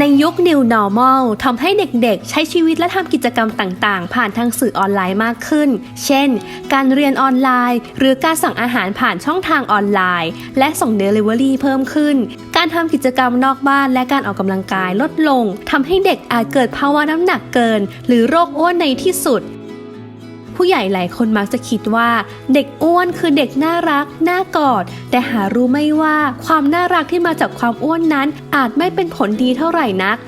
ในยุค New Normal ทำให้เด็กๆ ใช้ชีวิตและทำกิจกรรมต่างๆ ผ่านทางสื่อออนไลน์มากขึ้น เช่น การเรียนออนไลน์ หรือการสั่งอาหารผ่านช่องทางออนไลน์ และส่ง Delivery เพิ่มขึ้น การทำกิจกรรมนอกบ้านและการออกกำลังกายลดลง ทำให้เด็กอาจเกิดภาวะน้ำหนักเกิน หรือโรคอ้วนในที่สุด ผู้ใหญ่หลายคนมักจะคิดว่า เด็กอ้วนคือเด็กน่ารัก น่ากอด แต่หารู้ไม่ว่าความน่ารักที่มาจากความอ้วนนั้น อาจไม่เป็นผลดีเท่าไหร่นัก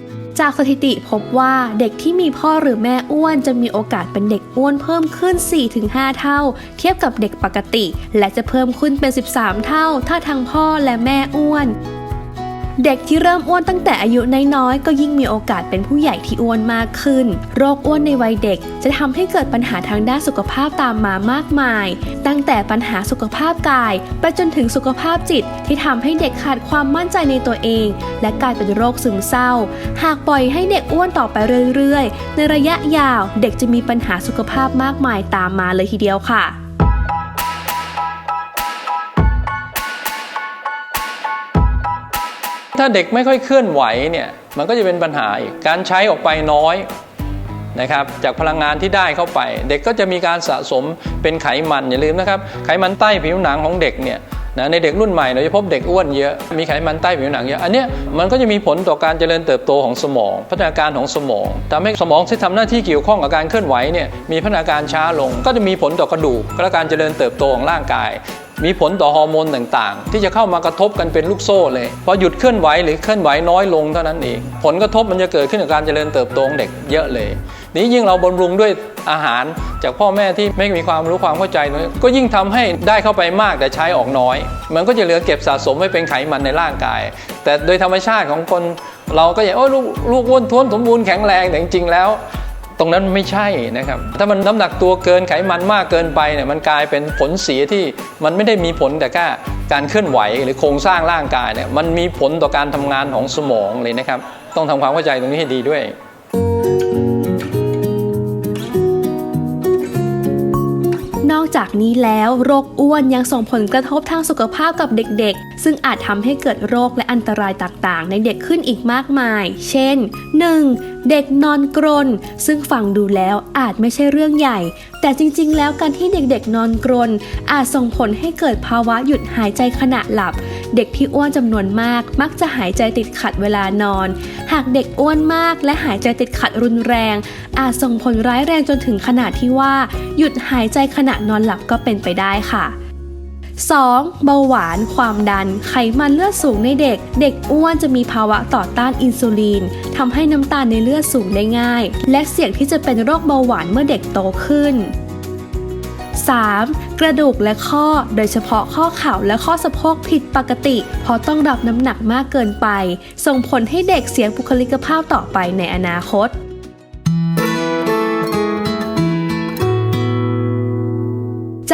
จากสถิติพบว่าเด็กที่มีพ่อหรือแม่อ้วนจะมีโอกาสเป็นเด็กอ้วนเพิ่มขึ้น 4-5 เท่า เทียบกับเด็กปกติ และจะเพิ่มขึ้นเป็น 13 เท่า ถ้าทั้งพ่อและแม่อ้วน เด็กที่เริ่มอ้วนตั้งแต่อายุน้อยๆ ก็ยิ่งมีโอกาสเป็นผู้ใหญ่ที่อ้วนมากขึ้น โรคอ้วนในวัยเด็กจะทำให้เกิดปัญหาทางด้านสุขภาพตามมามากมาย ตั้งแต่ปัญหาสุขภาพกาย ไปจนถึงสุขภาพจิตที่ทำให้เด็กขาดความมั่นใจในตัวเอง และกลายเป็นโรคซึมเศร้า หากปล่อยให้เด็กอ้วนต่อไปเรื่อยๆ ในระยะยาวเด็กจะมีปัญหาสุขภาพมากมายตามมาเลยทีเดียวค่ะ ถ้าเด็กไม่ค่อยเคลื่อนไหวเนี่ยมันก็จะเป็นปัญหาอีกการใช้ออกไปน้อยนะครับจากพลังงานที่ได้เข้าไป เด็กก็จะมีการสะสมเป็นไขมันอย่าลืมนะครับไขมันใต้ผิวหนังของเด็กเนี่ยนะในเด็กรุ่นใหม่เราจะพบเด็กอ้วนเยอะมีไขมันใต้ผิวหนังเยอะอันเนี้ยมันก็จะมีผลต่อการเจริญเติบโตของสมอง พัฒนาการของสมองทำให้สมองที่ทำหน้าที่เกี่ยวข้องกับการเคลื่อนไหวเนี่ยมีพัฒนาการช้าลง ก็จะมีผลต่อกระดูกและการเจริญเติบโตของร่างกาย มีผลต่อฮอร์โมนต่างๆ ที่จะเข้ามากระทบกันเป็นลูกโซ่เลย พอหยุดเคลื่อนไหวหรือเคลื่อนไหวน้อยลงเท่านั้นเอง ผลกระทบมันจะเกิดขึ้นกับการเจริญเติบโตของเด็กเยอะเลย นี้ยิ่งเราบำรุงด้วยอาหารจากพ่อแม่ที่ไม่มีความรู้ความเข้าใจตรงนี้ก็ยิ่งทำให้ได้เข้าไปมากแต่ใช้ออกน้อย มันก็จะเหลือเก็บสะสมไว้เป็นไขมันในร่างกาย แต่โดยธรรมชาติของคนเราก็อย่างโอ้ลูกลูกอ้วนท้วนสมบูรณ์แข็งแรงแต่จริงๆแล้ว ตรงนั้นไม่ใช่นะครับ ถ้ามันน้ำหนักตัวเกินไขมันมากเกินไปเนี่ยมันกลายเป็นผลเสียที่มันไม่ได้มีผลแต่แค่การเคลื่อนไหวหรือโครงสร้างร่างกายเนี่ยมันมีผลต่อการทำงานของสมองเลยนะครับ ต้องทำความเข้าใจตรงนี้ให้ดีด้วยนอกจากนี้แล้วโรคอ้วนยังส่งผลกระทบทางสุขภาพกับเด็ก ซึ่งอาจทำให้เกิดโรคและอันตรายต่างๆ ในเด็กขึ้นอีกมากมาย เช่น 1. เด็กนอนกรน ซึ่งฟังดูแล้วอาจไม่ใช่เรื่องใหญ่ แต่จริงๆ แล้วการที่เด็กๆ นอนกรน อาจส่งผลให้เกิดภาวะหยุดหายใจขณะหลับ เด็กที่อ้วนจำนวนมาก มักจะหายใจติดขัดเวลานอน หากเด็กอ้วนมากและหายใจติดขัดรุนแรง อาจส่งผลร้ายแรงจนถึงขนาดที่ว่า หยุดหายใจขณะนอนหลับก็เป็นไปได้ค่ะ 2. เบาหวาน ความดัน ไขมันเลือดสูงในเด็ก เด็กอ้วนจะมีภาวะต่อต้านอินซูลินทำให้น้ำตาลในเลือดสูงได้ง่าย และเสี่ยงที่จะเป็นโรคเบาหวานเมื่อเด็กโตขึ้น 3. กระดูกและข้อ โดยเฉพาะข้อเข่าและข้อสะโพกผิดปกติ เพราะต้องรับน้ำหนักมากเกินไป ส่งผลให้เด็กเสียบุคลิกภาพต่อไปในอนาคต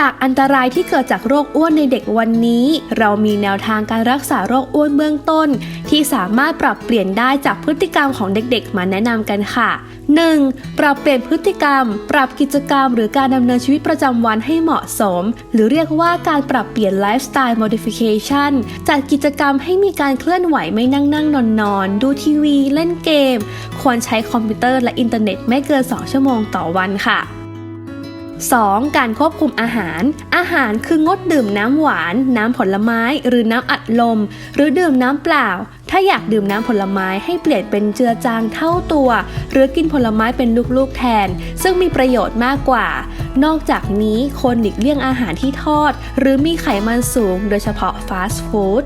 จากอันตรายที่เกิดจากโรคอ้วนในเด็กวันนี้ เรามีแนวทางการรักษาโรคอ้วนเบื้องต้น ที่สามารถปรับเปลี่ยนได้จากพฤติกรรมของเด็กๆ มาแนะนำกันค่ะ 1. ปรับเปลี่ยนพฤติกรรม ปรับกิจกรรม หรือการดำเนินชีวิตประจำวันให้เหมาะสม หรือเรียกว่าการปรับเปลี่ยนไลฟ์สไตล์ modification จัดกิจกรรมให้มีการเคลื่อนไหวไม่นั่งนั่งนอนนอนดูทีวี เล่นเกม ควรใช้คอมพิวเตอร์และอินเทอร์เน็ตไม่เกิน 2 ชั่วโมงต่อวันค่ะ 2. การควบคุมอาหาร อาหารคืองดดื่มน้ำหวาน น้ำผลไม้ หรือน้ำอัดลม หรือดื่มน้ำเปล่า ถ้าอยากดื่มน้ำผลไม้ให้เปลี่ยนเป็นเจือจางเท่าตัว หรือกินผลไม้เป็นลูกๆแทน ซึ่งมีประโยชน์มากกว่า นอกจากนี้ควรหลีกเลี่ยงอาหารที่ทอด หรือมีไขมันสูง โดยเฉพาะฟาสต์ฟู้ด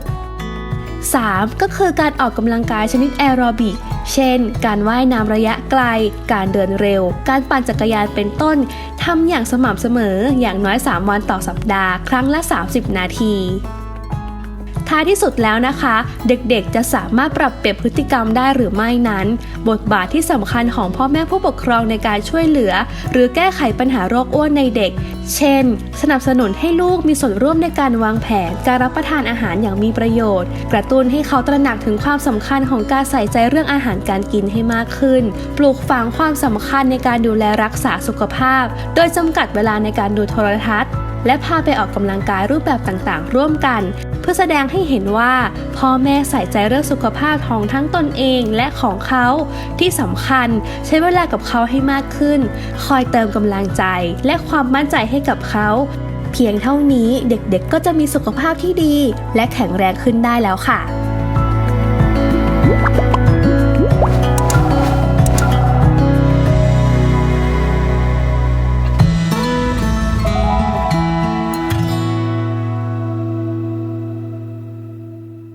3. ก็คือการออกกำลังกายชนิดแอโรบิก เช่น การว่ายน้ำระยะไกล การเดินเร็ว การปั่นจักรยานเป็นต้น ทำอย่างสม่ำเสมออย่างน้อย 3 วันต่อสัปดาห์ ครั้งละ 30 นาที ท้ายที่สุดแล้วนะคะ เด็กๆจะสามารถปรับเปลี่ยนพฤติกรรมได้หรือไม่นั้น บทบาทที่สำคัญของพ่อแม่ผู้ปกครองในการช่วยเหลือ หรือแก้ไขปัญหาโรคอ้วนในเด็ก เช่น สนับสนุนให้ลูกมีส่วนร่วมในการวางแผน การรับประทานอาหารอย่างมีประโยชน์ กระตุ้นให้เขาตระหนักถึงความสำคัญของการใส่ใจเรื่องอาหารการกินให้มากขึ้น ปลูกฝังความสำคัญในการดูแลรักษาสุขภาพ โดยจำกัดเวลาในการดูโทรทัศน์ และพาไปออกกำลังกายรูปแบบต่างๆ ร่วมกัน เพื่อแสดงให้เห็นว่า พ่อแม่ใส่ใจเรื่องสุขภาพของทั้งตนเองและของเขาที่สำคัญใช้เวลากับเขาให้มากขึ้น คอยเติมกำลังใจ และความมั่นใจให้กับเขา เพียงเท่านี้เด็กๆก็จะมีสุขภาพที่ดี และแข็งแรงขึ้นได้แล้วค่ะ